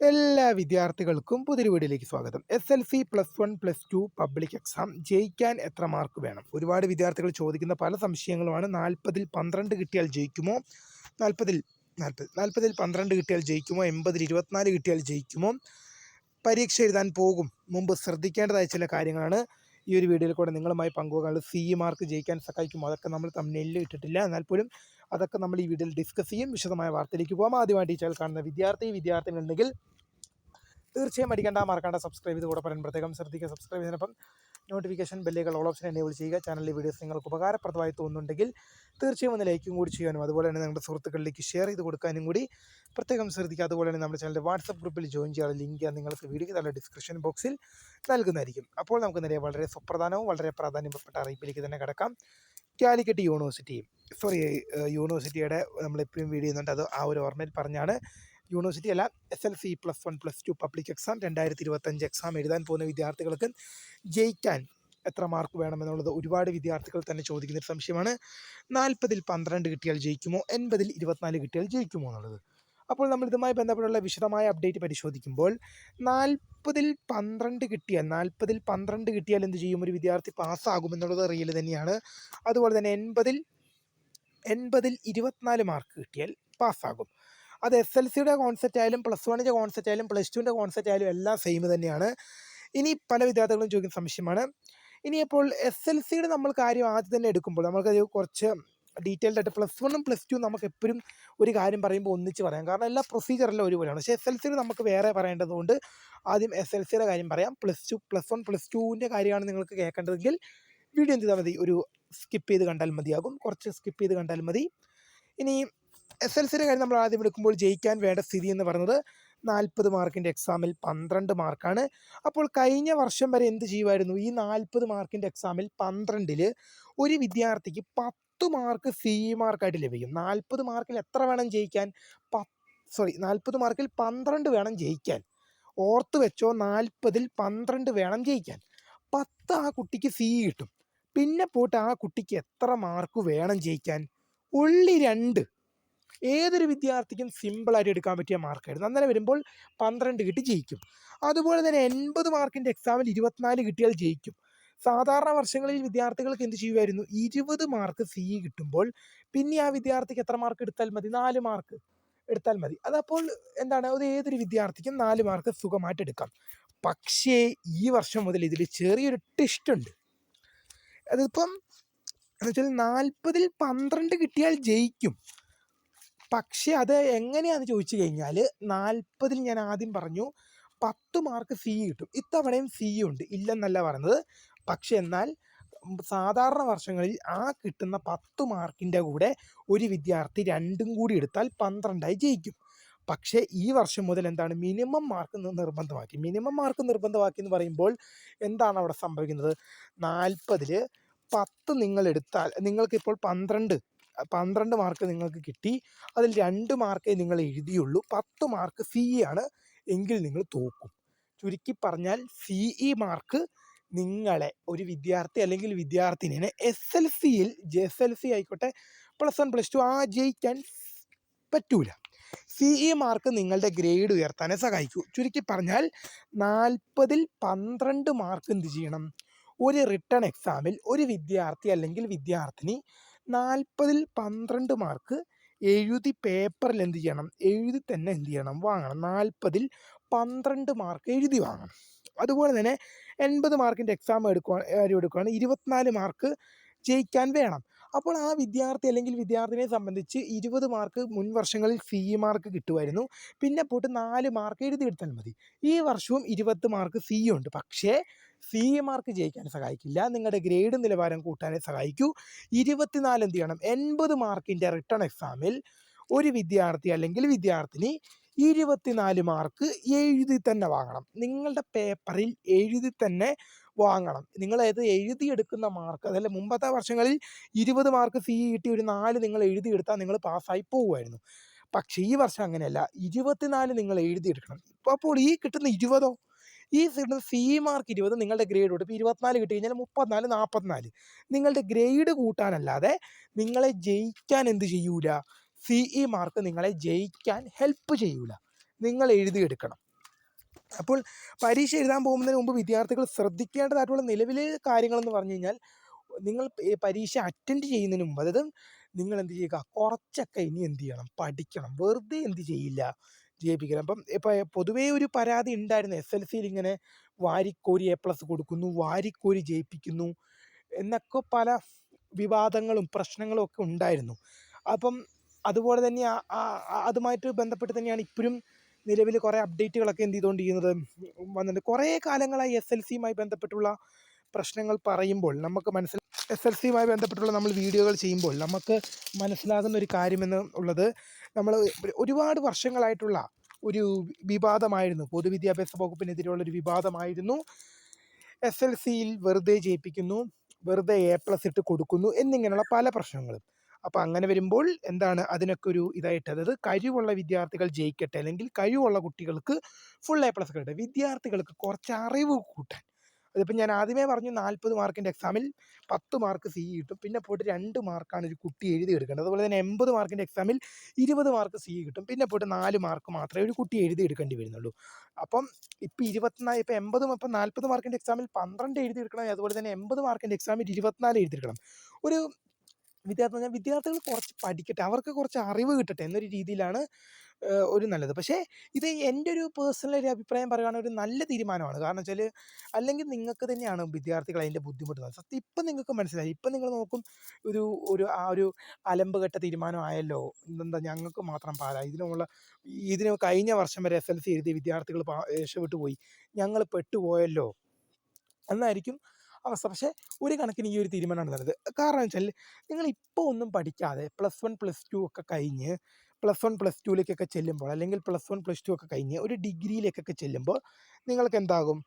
എല്ലാ വിദ്യാർത്ഥികൾക്കും പുതിയൊരു വീഡിയോയിലേക്ക് സ്വാഗതം. S L C plus one plus two public exam ജയിക്കാൻ എത്ര മാർക്ക് വേണം? ഒരുപാട് വിദ്യാർത്ഥികൾ ചോദിക്കുന്ന പല സംശയങ്ങളുമാണ്. നാൽപ്പതിൽ പന്ത്രണ്ട് കിട്ടിയാൽ ജയിക്കുമോ? നാൽപ്പതിൽ നാൽപ്പത് നാൽപ്പതിൽ പന്ത്രണ്ട് കിട്ടിയാൽ ജയിക്കുമോ? എൺപതിൽ ഇരുപത്തിനാല് കിട്ടിയാൽ ജയിക്കുമോ? പരീക്ഷ എഴുതാൻ പോകും. മുമ്പ് ശ്രദ്ധിക്കേണ്ടതായ ചില കാര്യങ്ങളാണ്. ഈ ഒരു വീഡിയോയിൽ കൂടെ നിങ്ങളുമായി പങ്കുവെക്കാനുള്ള സി മാർക്ക് ജയിക്കാൻ സഹായിക്കുമോ അതൊക്കെ നമ്മൾ തമ്മിൽ ഇട്ടിട്ടില്ല. എന്നാൽ പോലും അതൊക്കെ നമ്മൾ ഈ വീഡിയോയിൽ ഡിസ്കസ് ചെയ്യും. വിശദമായ വാർത്തയിലേക്ക് പോകാം ആദ്യമായിട്ട് ഈ ചാനൽ കാണുന്ന വിദ്യാർത്ഥി വിദ്യാർത്ഥികളുണ്ടെങ്കിൽ തീർച്ചയായും അടിക്കേണ്ട മറക്കേണ്ട സബ്സ്ക്രൈബ് ചെയ്ത് കൂടെ പറയാൻ പ്രത്യേകം ശ്രദ്ധിക്കുക. സബ്സ്ക്രൈബ് ചെയ്യുന്നതിനൊപ്പം നോട്ടിഫിക്കേഷൻ ബെല്ലുകൾ ഓൾ ഓപ്ഷൻ എനേബിൾ ചെയ്യുക. ചാനലിലെ വീഡിയോസ് നിങ്ങൾക്ക് ഉപകാരപ്രദമായി തോന്നുന്നുണ്ടെങ്കിൽ തീർച്ചയായും ഒന്ന് ലൈക്കും കൂടി ചെയ്യാനും അതുപോലെ തന്നെ നിങ്ങളുടെ സുഹൃത്തുക്കളിലേക്ക് ഷെയർ ചെയ്ത് കൊടുക്കാനും കൂടി പ്രത്യേകം ശ്രദ്ധിക്കുക. അതുപോലെ തന്നെ നമ്മുടെ ചാനലിന്റെ വാട്സപ്പ് ഗ്രൂപ്പിൽ ജോയിൻ ചെയ്യാനുള്ള ലിങ്ക് നിങ്ങൾക്ക് വീഡിയോ നല്ല ഡിസ്ക്രിപ്ഷൻ ബോക്സിൽ നൽകുന്നതായിരിക്കും. അപ്പോൾ നമുക്ക് നേരെ വളരെ സുപ്രധാനവും വളരെ പ്രാധാന്യപ്പെട്ട അറിയിപ്പിലേക്ക് തന്നെ കിടക്കാം. കാലിക്കറ്റ് യൂണിവേഴ്സിറ്റി സോറി യൂണിവേഴ്സിറ്റിയുടെ നമ്മളെപ്പോഴും വീഡിയോ ചെയ്യുന്നുണ്ട്. അത് ആ ഒരു ഓർമ്മയിൽ പറഞ്ഞാണ്. യൂണിവേഴ്സിറ്റി അല്ല S L C plus one plus two public exam രണ്ടായിരത്തി ഇരുപത്തഞ്ച് എക്സാം എഴുതാൻ പോകുന്ന വിദ്യാർത്ഥികൾക്ക് ജയിക്കാൻ എത്ര മാർക്ക് വേണമെന്നുള്ളത് ഒരുപാട് വിദ്യാർത്ഥികൾ തന്നെ ചോദിക്കുന്ന ഒരു സംശയമാണ്. നാൽപ്പതിൽ പന്ത്രണ്ട് കിട്ടിയാൽ ജയിക്കുമോ? എൺപതിൽ ഇരുപത്തിനാല് കിട്ടിയാൽ ജയിക്കുമോ എന്നുള്ളത്. അപ്പോൾ നമ്മൾ ഇതുമായി ബന്ധപ്പെട്ടുള്ള വിശദമായ അപ്ഡേറ്റ് പരിശോധിക്കുമ്പോൾ നാൽപ്പതിൽ പന്ത്രണ്ട് കിട്ടിയാൽ നാൽപ്പതിൽ പന്ത്രണ്ട് കിട്ടിയാൽ എന്ത് ചെയ്യും? ഒരു വിദ്യാർത്ഥി പാസ്സാകുമെന്നുള്ളത് റിയൽ തന്നെയാണ്. അതുപോലെ തന്നെ എൺപതിൽ എൺപതിൽ ഇരുപത്തിനാല് മാർക്ക് കിട്ടിയാൽ പാസ്സാകും അത് എസ് എൽ സിയുടെ കോൺസെപ്റ്റ് ആയാലും പ്ലസ് വണ്ണിന്റെ കോൺസെപ്റ്റ് ആയാലും പ്ലസ് ടുവിന്റെ കോൺസെപ്റ്റ് ആയാലും എല്ലാം സെയിം തന്നെയാണ്. ഇനി പല വിദ്യാർത്ഥികളും ചോദിക്കുന്ന സംശയമാണ്. ഇനിയിപ്പോൾ എസ് എൽ സിയുടെ നമ്മൾ കാര്യം ആദ്യം തന്നെ എടുക്കുമ്പോൾ നമുക്കത് കുറച്ച് ഡീറ്റെയിൽഡ് ആയിട്ട് പ്ലസ് വണ്ണും പ്ലസ് ടു നമുക്ക് എപ്പോഴും ഒരു കാര്യം പറയുമ്പോൾ ഒന്നിച്ച് പറയാം. കാരണം എല്ലാ പ്രൊസീജിയറെല്ലാം ഒരുപോലെയാണ്. പക്ഷേ എസ് എൽ സിയുടെ നമുക്ക് വേറെ പറയേണ്ടതുകൊണ്ട് ആദ്യം എസ് എൽ സിയുടെ കാര്യം പറയാം. Plus two plus one plus ടുവിന്റെ കാര്യമാണ് നിങ്ങൾക്ക് കേൾക്കേണ്ടതെങ്കിൽ വീഡിയോ എന്ത് ചെയ്താൽ മതി? ഒരു സ്കിപ്പ് ചെയ്ത് കണ്ടാൽ മതിയാകും. കുറച്ച് സ്കിപ്പ് ചെയ്ത് കണ്ടാൽ മതി. ഇനി എസ് എൽ സിയുടെ കാര്യം നമ്മൾ ആദ്യം എടുക്കുമ്പോൾ ജയിക്കാൻ വേണ്ട സ്ഥിതി എന്ന് പറയുന്നത് നാൽപ്പത് മാർക്കിന്റെ എക്സാമിൽ പന്ത്രണ്ട് മാർക്കാണ്. അപ്പോൾ കഴിഞ്ഞ വർഷം വരെ എന്ത് ചെയ്യുമായിരുന്നു? ഈ നാൽപ്പത് മാർക്കിന്റെ എക്സാമിൽ പന്ത്രണ്ടിൽ ഒരു വിദ്യാർത്ഥിക്ക് പത്ത് മാർക്ക് സി മാർക്കായിട്ട് ലഭിക്കും. നാൽപ്പത് മാർക്കിൽ എത്ര വേണം ജയിക്കാൻ? പ സോറി നാൽപ്പത് മാർക്കിൽ പന്ത്രണ്ട് വേണം ജയിക്കാൻ. ഓർത്ത് വെച്ചോ നാൽപ്പതിൽ പന്ത്രണ്ട് വേണം ജയിക്കാൻ. പത്ത് ആ കുട്ടിക്ക് സി കിട്ടും. പിന്നെ പോയിട്ട് ആ കുട്ടിക്ക് എത്ര മാർക്ക് വേണം ജയിക്കാൻ? ഉള്ളി രണ്ട്. ഏതൊരു വിദ്യാർത്ഥിക്കും സിമ്പിളായിട്ട് എടുക്കാൻ പറ്റിയ മാർക്കായിരുന്നു അങ്ങനെ വരുമ്പോൾ പന്ത്രണ്ട് കിട്ടി ജയിക്കും. അതുപോലെ തന്നെ എൺപത് മാർക്കിന്റെ എക്സാമിൽ ഇരുപത്തിനാല് കിട്ടിയാൽ ജയിക്കും. സാധാരണ വർഷങ്ങളിൽ വിദ്യാർത്ഥികൾക്ക് എന്ത് ചെയ്യുമായിരുന്നു? ഇരുപത് മാർക്ക് സി കിട്ടുമ്പോൾ പിന്നെ ആ വിദ്യാർത്ഥിക്ക് എത്ര മാർക്ക് എടുത്താൽ മതി? നാല് മാർക്ക് എടുത്താൽ മതി. അതപ്പോൾ എന്താണ്? അത് ഏതൊരു വിദ്യാർത്ഥിക്കും നാല് മാർക്ക് സുഖമായിട്ട് എടുക്കാം. പക്ഷേ ഈ വർഷം മുതൽ ഇതിൽ ചെറിയൊരു ട്വിസ്റ്റ് ഉണ്ട്. അതിപ്പം എന്ന് വെച്ചാൽ നാൽപ്പതിൽ പന്ത്രണ്ട് കിട്ടിയാൽ ജയിക്കും. പക്ഷേ അത് എങ്ങനെയാണെന്ന് ചോദിച്ചു കഴിഞ്ഞാൽ നാൽപ്പതിൽ ഞാൻ ആദ്യം പറഞ്ഞു പത്ത് മാർക്ക് സി കിട്ടും. ഇത്തവണയും സി ഉണ്ട്. ഇല്ലെന്നല്ല പറയുന്നത്. പക്ഷെ എന്നാൽ സാധാരണ വർഷങ്ങളിൽ ആ കിട്ടുന്ന പത്ത് മാർക്കിന്റെ കൂടെ ഒരു വിദ്യാർത്ഥി രണ്ടും കൂടി എടുത്താൽ പന്ത്രണ്ടായി ജയിക്കും. പക്ഷേ ഈ വർഷം മുതൽ എന്താണ് മിനിമം മാർക്ക് നിർബന്ധമാക്കി. മിനിമം മാർക്ക് നിർബന്ധമാക്കി എന്ന് പറയുമ്പോൾ എന്താണ് അവിടെ സംഭവിക്കുന്നത്? നാൽപ്പതിൽ പത്ത് നിങ്ങൾ എടുത്താൽ നിങ്ങൾക്കിപ്പോൾ പന്ത്രണ്ട് പന്ത്രണ്ട് മാർക്ക് നിങ്ങൾക്ക് കിട്ടി. അതിൽ രണ്ട് മാർക്കേ നിങ്ങൾ എഴുതിയുള്ളൂ. പത്ത് മാർക്ക് സി ആണ് എങ്കിൽ നിങ്ങൾ തോക്കും. ചുരുക്കി പറഞ്ഞാൽ സി ഇ മാർക്ക് നിങ്ങളെ ഒരു വിദ്യാർത്ഥി അല്ലെങ്കിൽ വിദ്യാർത്ഥിനിനെ എസ് എൽ സിയിൽ എസ് എൽ സി ആയിക്കോട്ടെ പ്ലസ് വൺ പ്ലസ് ടു ആ ജയിക്കാൻ പറ്റൂല. സി ഇ മാർക്ക് നിങ്ങളുടെ ഗ്രേഡ് ഉയർത്താനെ സഹായിക്കൂ. ചുരുക്കി പറഞ്ഞാൽ നാൽപ്പതിൽ പന്ത്രണ്ട് മാർക്ക് എന്ത് ചെയ്യണം? ഒരു റിട്ടേൺ എക്സാമിൽ ഒരു വിദ്യാർത്ഥി അല്ലെങ്കിൽ വിദ്യാർത്ഥിനി നാൽപ്പതിൽ പന്ത്രണ്ട് മാർക്ക് എഴുതി പേപ്പറിൽ എന്ത് ചെയ്യണം? എഴുതി തന്നെ എന്ത് ചെയ്യണം? വാങ്ങണം. നാൽപ്പതിൽ പന്ത്രണ്ട് മാർക്ക് എഴുതി വാങ്ങണം. അതുപോലെ തന്നെ എൺപത് മാർക്കിന്റെ എക്സാം എടുക്കുക കാര്യം എടുക്കുകയാണ് ഇരുപത്തിനാല് മാർക്ക് ജയിക്കാൻ വേണം. അപ്പോൾ ആ വിദ്യാർത്ഥി അല്ലെങ്കിൽ വിദ്യാർത്ഥിനെ സംബന്ധിച്ച് ഇരുപത് മാർക്ക് മുൻ വർഷങ്ങളിൽ സി മാർക്ക് കിട്ടുമായിരുന്നു. പിന്നെ പോയിട്ട് നാല് മാർക്ക് എഴുതി എഴുതിയെടുത്താൽ മതി. ഈ വർഷവും ഇരുപത് മാർക്ക് സി ഉണ്ട്. പക്ഷേ സി മാർക്ക് ജയിക്കാൻ സഹായിക്കില്ല. നിങ്ങളുടെ ഗ്രേഡ് നിലവാരം കൂട്ടാനേ സഹായിക്കൂ. ഇരുപത്തിനാല് എന്ത് ചെയ്യണം? എൺപത് മാർക്കിന്റെ റിട്ടേൺ എക്സാമിൽ ഒരു വിദ്യാർത്ഥി അല്ലെങ്കിൽ വിദ്യാർത്ഥിനി ഇരുപത്തിനാല് മാർക്ക് എഴുതി തന്നെ വാങ്ങണം. നിങ്ങളുടെ പേപ്പറിൽ എഴുതി തന്നെ വാങ്ങണം. നിങ്ങൾ അത് എഴുതിയെടുക്കുന്ന മാർക്ക് അതല്ല മുമ്പത്തെ വർഷങ്ങളിൽ ഇരുപത് മാർക്ക് സി കിട്ടി ഒരു നാല് നിങ്ങൾ എഴുതിയെടുത്താൽ നിങ്ങൾ പാസ്സായി പോകുമായിരുന്നു. പക്ഷേ ഈ വർഷം അങ്ങനെയല്ല. ഇരുപത്തിനാല് നിങ്ങൾ എഴുതിയെടുക്കണം അപ്പോൾ ഈ കിട്ടുന്ന ഇരുപതോ ഈ കിട്ടുന്ന സി മാർക്ക് ഇരുപത് നിങ്ങളുടെ ഗ്രേഡ് കൂട്ടും ഇപ്പോൾ ഇരുപത്തിനാല് കിട്ടി കഴിഞ്ഞാൽ മുപ്പത്തിനാല് നാൽപ്പത്തിനാല് നിങ്ങളുടെ ഗ്രേഡ് കൂട്ടാനല്ലാതെ നിങ്ങളെ ജയിക്കാൻ എന്ത് ചെയ്യൂല? സി ഇ മാർക്ക് നിങ്ങളെ ജയിക്കാൻ ഹെൽപ്പ് ചെയ്യൂല. നിങ്ങൾ എഴുതിയെടുക്കണം. അപ്പോൾ പരീക്ഷ എഴുതാൻ പോകുന്നതിന് മുമ്പ് വിദ്യാർത്ഥികൾ ശ്രദ്ധിക്കേണ്ടതായിട്ടുള്ള നിലവിലെ കാര്യങ്ങളെന്ന് പറഞ്ഞു കഴിഞ്ഞാൽ നിങ്ങൾ പരീക്ഷ അറ്റൻഡ് ചെയ്യുന്നതിന് മുമ്പ് അതായത് നിങ്ങൾ എന്ത് ചെയ്യുക? കുറച്ചൊക്കെ ഇനി എന്ത് ചെയ്യണം? പഠിക്കണം. വെറുതെ എന്ത് ചെയ്യില്ല? ജയിപ്പിക്കണം അപ്പം ഇപ്പം പൊതുവേ ഒരു പരാതി ഉണ്ടായിരുന്നു എസ് എൽ സിയിൽ ഇങ്ങനെ വാരിക്കോരി എ പ്ലസ് കൊടുക്കുന്നു വാരിക്കോരി ജയിപ്പിക്കുന്നു എന്നൊക്കെ പല വിവാദങ്ങളും പ്രശ്നങ്ങളും ഒക്കെ ഉണ്ടായിരുന്നു. അപ്പം അതുപോലെ തന്നെ അതുമായിട്ട് ബന്ധപ്പെട്ട് തന്നെയാണ് ഇപ്പോഴും നിലവിൽ കുറേ അപ്ഡേറ്റുകളൊക്കെ എന്ത് ചെയ്തുകൊണ്ടിരിക്കുന്നത് വന്നിട്ടുണ്ട് കുറേ കാലങ്ങളായി എസ് എൽ സിയുമായി ബന്ധപ്പെട്ടുള്ള പ്രശ്നങ്ങൾ പറയുമ്പോൾ നമുക്ക് മനസ്സിൽ എസ് എൽ സിയുമായി ബന്ധപ്പെട്ടുള്ള നമ്മൾ വീഡിയോകൾ ചെയ്യുമ്പോൾ നമുക്ക് മനസ്സിലാകുന്ന ഒരു കാര്യമെന്ന് ഉള്ളത് നമ്മൾ ഒരുപാട് വർഷങ്ങളായിട്ടുള്ള ഒരു വിവാദമായിരുന്നു. പൊതുവിദ്യാഭ്യാസ വകുപ്പിനെതിരെയുള്ള ഒരു വിവാദമായിരുന്നു. എസ് എൽ സിയിൽ വെറുതെ ജയിപ്പിക്കുന്നു വെറുതെ എ പ്ലസ് ഇട്ട് കൊടുക്കുന്നു എന്നിങ്ങനെയുള്ള പല പ്രശ്നങ്ങളും. അപ്പോൾ അങ്ങനെ വരുമ്പോൾ എന്താണ് അതിനൊക്കെ ഒരു ഇതായിട്ട് അതായത് കഴിവുള്ള വിദ്യാർത്ഥികൾ ജയിക്കട്ടെ അല്ലെങ്കിൽ കഴിവുള്ള കുട്ടികൾക്ക് ഫുൾ എ പ്ലസ് കിട്ടട്ടെ വിദ്യാർത്ഥികൾക്ക് കുറച്ച് അറിവ് കൂട്ടാൻ. അതിപ്പോൾ ഞാൻ ആദ്യമേ പറഞ്ഞു നാൽപ്പത് മാർക്കിന്റെ എക്സാമിൽ പത്ത് മാർക്ക് സി കിട്ടും. പിന്നെ പോയിട്ട് രണ്ട് മാർക്കാണ് ഒരു കുട്ടി എഴുതി എടുക്കേണ്ടത്. അതുപോലെ തന്നെ എൺപത് മാർക്കിന്റെ എക്സാമിൽ ഇരുപത് മാർക്ക് സി കിട്ടും. പിന്നെ പോയിട്ട് നാല് മാർക്ക് മാത്രമേ ഒരു കുട്ടി എഴുതി എടുക്കേണ്ടി വരുന്നുള്ളൂ. അപ്പം ഇപ്പോൾ ഇരുപത്തിനാല് ഇപ്പം എൺപത് ഇപ്പം നാൽപ്പത് മാർക്കിന്റെ എക്സാമിൽ പന്ത്രണ്ട് എഴുതി എടുക്കണം. അതുപോലെ തന്നെ എൺപത് മാർക്കിന്റെ എക്സാമിൽ ഇരുപത്തിനാല് എഴുതി എടുക്കണം. ഒരു വിദ്യാർത്ഥി ഞാൻ വിദ്യാർത്ഥികൾ കുറച്ച് പഠിക്കട്ടെ അവർക്ക് കുറച്ച് അറിവ് കിട്ടട്ടെ എന്നൊരു രീതിയിലാണ് ഒരു നല്ലത്. പക്ഷേ ഇത് എന്റെ ഒരു പേഴ്സണൽ ഒരു അഭിപ്രായം പറയുകയാണെങ്കിൽ ഒരു നല്ല തീരുമാനമാണ്. കാരണം വെച്ചാൽ അല്ലെങ്കിൽ നിങ്ങൾക്ക് തന്നെയാണ് വിദ്യാർത്ഥികൾ അതിന്റെ ബുദ്ധിമുട്ടുന്നത് സത്യം ഇപ്പം നിങ്ങൾക്ക് മനസ്സിലായി. ഇപ്പം നിങ്ങൾ നോക്കും ഒരു ഒരു ആ ഒരു അലമ്പ് കെട്ട തീരുമാനമായല്ലോ എന്താ ഞങ്ങൾക്ക് മാത്രം പാല ഇതിനുള്ള ഇതിന് കഴിഞ്ഞ വർഷം വരെ എസ് എൽ സി എഴുതിയ വിദ്യാർത്ഥികൾ രക്ഷപ്പെട്ടു പോയി ഞങ്ങൾ പെട്ടുപോയല്ലോ. എന്നായിരിക്കും അവസ്ഥ. പക്ഷേ ഒരു കണക്കിന് ഈ ഒരു തീരുമാനമാണ് നല്ലത്. കാരണം വെച്ചാൽ നിങ്ങൾ ഇപ്പോൾ ഒന്നും പഠിക്കാതെ പ്ലസ് വൺ പ്ലസ് ടു ഒക്കെ കഴിഞ്ഞ് പ്ലസ് വൺ പ്ലസ് ടുവിലേക്കൊക്കെ ചെല്ലുമ്പോൾ അല്ലെങ്കിൽ പ്ലസ് വൺ പ്ലസ് ടു ഒക്കെ കഴിഞ്ഞ് ഒരു ഡിഗ്രിയിലേക്കൊക്കെ ചെല്ലുമ്പോൾ നിങ്ങൾക്ക് എന്താകും?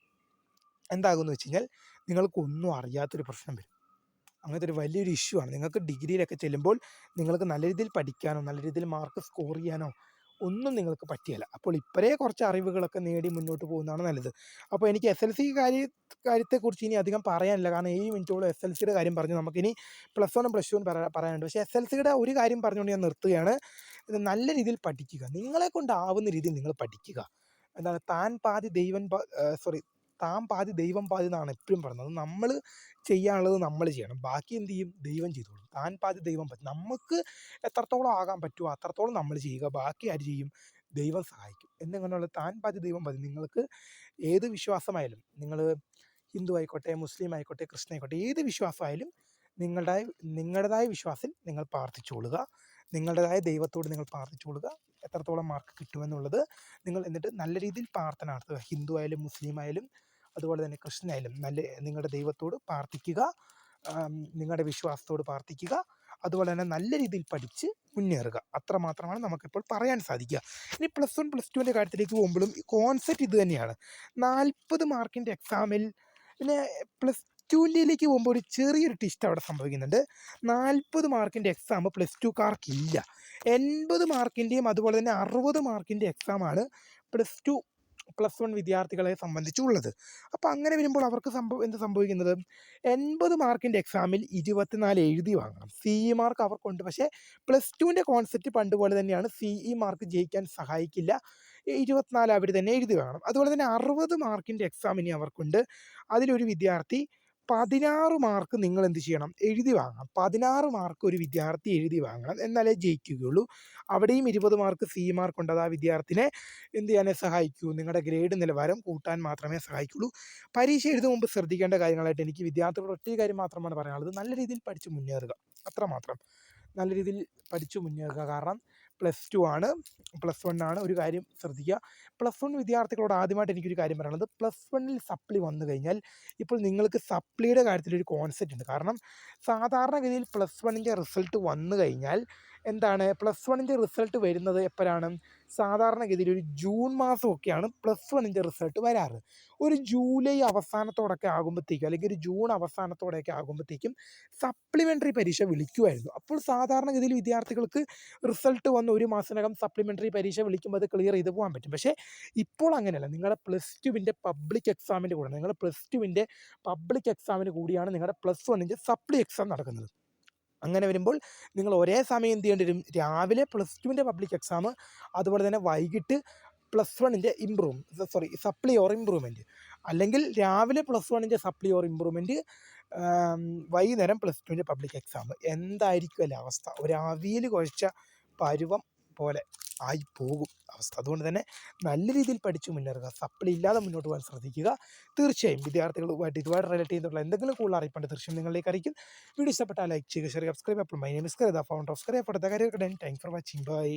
എന്താകുമെന്ന് വെച്ച് കഴിഞ്ഞാൽ നിങ്ങൾക്കൊന്നും അറിയാത്തൊരു പ്രശ്നം വരും. അങ്ങനത്തെ ഒരു വലിയൊരു ഇഷ്യൂ ആണ്. നിങ്ങൾക്ക് ഡിഗ്രിയിലൊക്കെ ചെല്ലുമ്പോൾ നിങ്ങൾക്ക് നല്ല രീതിയിൽ പഠിക്കാനോ നല്ല രീതിയിൽ മാർക്ക് സ്കോർ ചെയ്യാനോ ഒന്നും നിങ്ങൾക്ക് പറ്റിയല്ല. അപ്പോൾ ഇപ്പോഴേ കുറച്ച് അറിവുകളൊക്കെ നേടി മുന്നോട്ട് പോകുന്നതാണ് നല്ലത്. അപ്പോൾ എനിക്ക് എസ് എൽ സി കാര്യ കാര്യത്തെക്കുറിച്ച് ഇനി അധികം പറയാനില്ല. കാരണം ഏഴ് മിനിറ്റോളം എസ് എൽ സിയുടെ കാര്യം പറഞ്ഞു. നമുക്കിനി പ്ലസ് വണ്ണും പ്ലസ് ടുവും പറയാനുണ്ട്. പക്ഷേ എസ് എൽ സിയുടെ ഒരു കാര്യം പറഞ്ഞുകൊണ്ട് ഞാൻ നിർത്തുകയാണ്. ഇത് നല്ല രീതിയിൽ പഠിക്കുക. നിങ്ങളെ കൊണ്ടാവുന്ന രീതിയിൽ നിങ്ങൾ പഠിക്കുക. എന്താണ്? താൻ പാതി ദൈവൻ സോറി താൻ പാതി ദൈവം പാതി എന്നാണ് എപ്പോഴും പറയുന്നത്. നമ്മൾ ചെയ്യാനുള്ളത് നമ്മൾ ചെയ്യണം. ബാക്കി എന്ത് ചെയ്യും? ദൈവം ചെയ്തോളും. താൻ പാതി ദൈവം പറ്റും നമുക്ക് എത്രത്തോളം ആകാൻ പറ്റുമോ അത്രത്തോളം നമ്മൾ ചെയ്യുക. ബാക്കി ആര് ചെയ്യും? ദൈവം സഹായിക്കും. എന്നിങ്ങനെയുള്ള താൻ പാതി ദൈവം പാതി നിങ്ങൾക്ക് ഏത് വിശ്വാസമായാലും നിങ്ങൾ ഹിന്ദു ആയിക്കോട്ടെ മുസ്ലിം ആയിക്കോട്ടെ ക്രിസ്ത്യൻ ആയിക്കോട്ടെ ഏത് വിശ്വാസമായാലും നിങ്ങളുടെ നിങ്ങളുടേതായ വിശ്വാസത്തിൽ നിങ്ങൾ പ്രാർത്ഥിച്ചുകൊള്ളുക നിങ്ങളുടേതായ ദൈവത്തോട് നിങ്ങൾ പ്രാർത്ഥിച്ചുകൊള്ളുക എത്രത്തോളം മാർക്ക് കിട്ടുമെന്നുള്ളത് നിങ്ങൾ എന്നിട്ട് നല്ല രീതിയിൽ പ്രാർത്ഥന നടത്തുക. ഹിന്ദു ആയാലും മുസ്ലിം ആയാലും അതുപോലെ തന്നെ കൃഷ്ണനായാലും നല്ല നിങ്ങളുടെ ദൈവത്തോട് പ്രാർത്ഥിക്കുക നിങ്ങളുടെ വിശ്വാസത്തോട് പ്രാർത്ഥിക്കുക അതുപോലെ തന്നെ നല്ല രീതിയിൽ പഠിച്ച് മുന്നേറുക. അത്ര മാത്രമാണ് നമുക്കിപ്പോൾ പറയാൻ സാധിക്കുക. ഇനി പ്ലസ് വൺ പ്ലസ് ടുവിന്റെ കാര്യത്തിലേക്ക് പോകുമ്പോഴും ഈ കോൺസെപ്റ്റ് ഇത് തന്നെയാണ്. നാൽപ്പത് മാർക്കിന്റെ എക്സാമിൽ പിന്നെ പ്ലസ് ടുവിന്റെയിലേക്ക് പോകുമ്പോൾ ഒരു ചെറിയൊരു ടിസ്റ്റ് അവിടെ സംഭവിക്കുന്നുണ്ട്. നാൽപ്പത് മാർക്കിന്റെ എക്സാം പ്ലസ് ടുക്കാർക്കില്ല. എൺപത് മാർക്കിന്റെയും അതുപോലെ തന്നെ അറുപത് മാർക്കിന്റെ എക്സാമാണ് പ്ലസ് ടു പ്ലസ് വൺ വിദ്യാർത്ഥികളെ സംബന്ധിച്ചുള്ളത്. അപ്പോൾ അങ്ങനെ വരുമ്പോൾ അവർക്ക് സംഭവം എന്ത് സംഭവിക്കുന്നത്? എൺപത് മാർക്കിന്റെ എക്സാമിൽ ഇരുപത്തിനാല് എഴുതി വാങ്ങണം. സി ഇ മാർക്ക് അവർക്കുണ്ട്. പക്ഷേ പ്ലസ് ടുവിന്റെ കോൺസെപ്റ്റ് പണ്ട് പോലെ തന്നെയാണ്. സി ഇ മാർക്ക് ജയിക്കാൻ സഹായിക്കില്ല. ഇരുപത്തിനാല് അവർ തന്നെ എഴുതി വാങ്ങണം. അതുപോലെ തന്നെ അറുപത് മാർക്കിന്റെ എക്സാമിനി അവർക്കുണ്ട്. അതിലൊരു വിദ്യാർത്ഥി പതിനാറ് മാർക്ക് നിങ്ങൾ എന്ത് ചെയ്യണം? എഴുതി വാങ്ങണം. പതിനാറ് മാർക്ക് ഒരു വിദ്യാർത്ഥി എഴുതി വാങ്ങണം. എന്നാലേ ജയിക്കുകയുള്ളൂ. അവിടെയും ഇരുപത് മാർക്ക് സി മാർക്ക് ഉണ്ട് അത് ആ വിദ്യാർത്ഥിനെ എന്ത് ചെയ്യാനേ സഹായിക്കൂ? നിങ്ങളുടെ ഗ്രേഡ് നിലവാരം കൂട്ടാൻ മാത്രമേ സഹായിക്കുള്ളൂ പരീക്ഷ എഴുതും മുമ്പ് ശ്രദ്ധിക്കേണ്ട കാര്യങ്ങളായിട്ട് എനിക്ക് വിദ്യാർത്ഥികളുടെ ഒറ്റ കാര്യം മാത്രമാണ് പറയാനുള്ളത്. നല്ല രീതിയിൽ പഠിച്ച് മുന്നേറുക. അത്രമാത്രം. നല്ല രീതിയിൽ പഠിച്ചു മുന്നേറുക. കാരണം പ്ലസ് ടു ആണ്. പ്ലസ് വൺ ആണ് ഒരു കാര്യം ശ്രദ്ധിക്കുക. പ്ലസ് വൺ വിദ്യാർത്ഥികളോട് ആദ്യമായിട്ട് എനിക്കൊരു കാര്യം പറയാനുള്ളത്. പ്ലസ് വണ്ണിൽ സപ്ലി വന്നു കഴിഞ്ഞാൽ ഇപ്പോൾ നിങ്ങൾക്ക് സപ്ലിയുടെ കാര്യത്തിലൊരു കോൺസെപ്റ്റ് ഉണ്ട്. കാരണം സാധാരണഗതിയിൽ പ്ലസ് വണ്ണിന്റെ റിസൾട്ട് വന്നു കഴിഞ്ഞാൽ എന്താണ് പ്ലസ് വണ്ണിന്റെ റിസൾട്ട് വരുന്നത് എപ്പോഴാണ്? സാധാരണഗതിയിൽ ഒരു ജൂൺ മാസമൊക്കെയാണ് പ്ലസ് വണ്ണിന്റെ റിസൾട്ട് വരാറ്. ഒരു ജൂലൈ അവസാനത്തോടൊക്കെ ആകുമ്പോഴത്തേക്കും അല്ലെങ്കിൽ ഒരു ജൂൺ അവസാനത്തോടെയൊക്കെ ആകുമ്പോഴത്തേക്കും സപ്ലിമെന്ററി പരീക്ഷ വിളിക്കുമായിരുന്നു. അപ്പോൾ സാധാരണഗതിയിൽ വിദ്യാർത്ഥികൾക്ക് റിസൾട്ട് വന്ന് ഒരു മാസത്തിനകം സപ്ലിമെന്ററി പരീക്ഷ വിളിക്കുമ്പോൾ അത് ക്ലിയർ ചെയ്ത് പോകാൻ പറ്റും. പക്ഷേ ഇപ്പോൾ അങ്ങനെയല്ല. നിങ്ങളുടെ പ്ലസ് ടുവിന്റെ പബ്ലിക് എക്സാമിന്റെ കൂടെ നിങ്ങളുടെ പ്ലസ് ടുവിന്റെ പബ്ലിക് എക്സാമിന് കൂടിയാണ് നിങ്ങളുടെ പ്ലസ് വണ്ണിന്റെ സപ്ലി എക്സാം നടക്കുന്നത്. അങ്ങനെ വരുമ്പോൾ നിങ്ങൾ ഒരേ സമയം എന്ത് ചെയ്യേണ്ടി വരും? രാവിലെ പ്ലസ് ടുവിന്റെ പബ്ലിക് എക്സാം അതുപോലെ തന്നെ വൈകിട്ട് പ്ലസ് വണ്ണിന്റെ improve sorry supply or improvement അല്ലെങ്കിൽ രാവിലെ പ്ലസ് വണ്ണിന്റെ സപ്ലി ഓർ ഇമ്പ്രൂവ്മെന്റ് വൈകുന്നേരം പ്ലസ് ടുവിന്റെ പബ്ലിക് എക്സാം എന്തായിരിക്കും അല്ലേ അവസ്ഥ? ഒരു അവിയൽ കുഴച്ച പരുവം പോലെ. ആയി പോകും. അവസ്ഥ അതുകൊണ്ട് തന്നെ നല്ല രീതിയിൽ പഠിച്ചു മുന്നേറുക. സപ്ലി ഇല്ലാതെ മുന്നോട്ട് പോകാൻ ശ്രദ്ധിക്കുക. തീർച്ചയായും വിദ്യാർത്ഥികളുമായിട്ട് ഇതുമായിട്ട് റിലേറ്റ് ചെയ്തിട്ടുള്ള എന്തെങ്കിലും കൂടുതൽ അറിയിപ്പുണ്ട് തീർച്ചയായും നിങ്ങളിലേക്ക് അറിയിക്കും. വീഡിയോ ഇഷ്ടപ്പെട്ടാൽ ലൈക്ക് ചെയ്യുക ഷെയർ സബ്സ്ക്രൈബ് അപ്പോൾ my name is കരുത founder of Skaria for the thank for watching bye